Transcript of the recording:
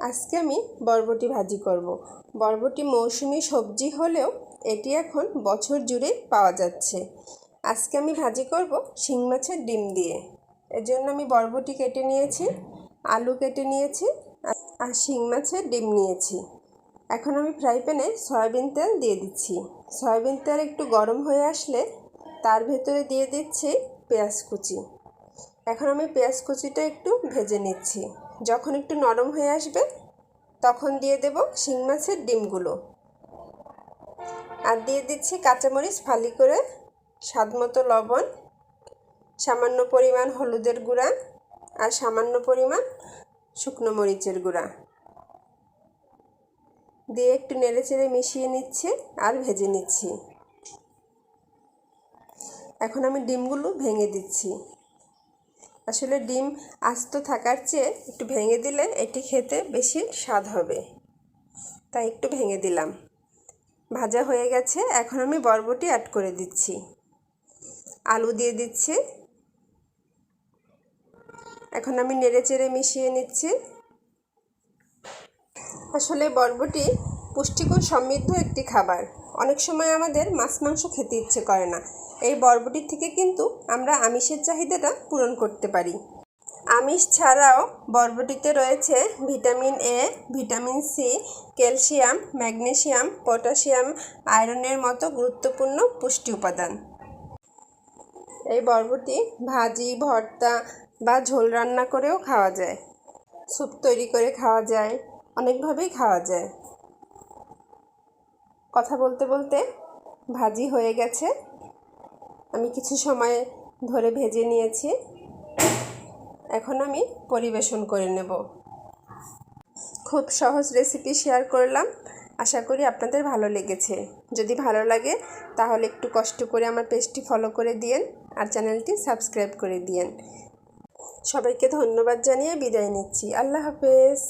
আজকে আমি বরবটি ভাজি করব। বরবটি মৌসুমি সবজি হলেও এটি এখন বছর জুড়ে পাওয়া যাচ্ছে। আজকে আমি ভাজি করব শিং মাছের ডিম দিয়ে। এর জন্য আমি বরবটি কেটে নিয়েছি, আলু কেটে নিয়েছি আর শিং মাছের ডিম নিয়েছি। এখন আমি ফ্রাই প্যানে সয়াবিন তেল দিয়ে দিচ্ছি। সয়াবিন তেল একটু গরম হয়ে আসলে তার ভেতরে দিয়ে দিচ্ছি পেঁয়াজ কুচি। এখন আমি পেঁয়াজ কুচিটা একটু ভেজে নিচ্ছি। যখন একটু নরম হয়ে আসবে, তখন দিয়ে দেব শিং মাছের ডিমগুলো। আর দিয়ে দিচ্ছি কাঁচামরিচ ফালি করে স্বাদ মতো লবণ, সামান্য পরিমাণ হলুদের গুঁড়া আর সামান্য পরিমাণ শুকনো মরিচের গুঁড়া। দিয়ে একটু নেড়ে চেড়ে মিশিয়ে নিচ্ছি আর ভেজে নিচ্ছি। এখন আমি ডিমগুলো ভেঙে দিচ্ছি। আসলে ডিম আস্ত থাকার চেয়ে একটু ভেঙে দিলে এটি খেতে বেশি স্বাদ হবে। তাই একটু ভেঙে দিলাম। ভাজা হয়ে গেছে, এখন আমি বরবটি অ্যাড করে দিচ্ছি। আলু দিয়ে দিচ্ছি। এখন আমি নেড়ে চেড়ে মিশিয়ে নিচ্ছি। আসলে বরবটি পুষ্টিগুণ সমৃদ্ধ একটি খাবার। অনেক সময় আমাদের মাছ, মাংস খেতে ইচ্ছে করে না। এই বরবটির থেকে কিন্তু আমরা আমিষের চাহিদাটা পূরণ করতে পারি। আমিষ ছাড়াও বরবটিতে রয়েছে vitamin A vitamin C calcium, magnesium potassium আয়রনের মতো গুরুত্বপূর্ণ পুষ্টি উপাদান। এই বরবটি ভাজি, ভর্তা বা ঝোল রান্না করেও খাওয়া যায়। স্যুপ তৈরি করে খাওয়া যায়, অনেকভাবেই খাওয়া যায়। কথা বলতে বলতে ভাজি হয়ে গেছে। আমি কিছু সময় ধরে ভেজে নিয়েছি। এখন আমি পরিবেশন করে নেব। খুব সহজ রেসিপি শেয়ার করলাম। আশা করি আপনাদের ভালো লেগেছে। যদি ভালো লাগে, তাহলে একটু কষ্ট করে আমার পেজটি ফলো করে দিয়েন আর চ্যানেলটি সাবস্ক্রাইব করে দিয়েন। সবাইকে ধন্যবাদ জানিয়ে বিদায় নিচ্ছি। আল্লাহ হাফেজ।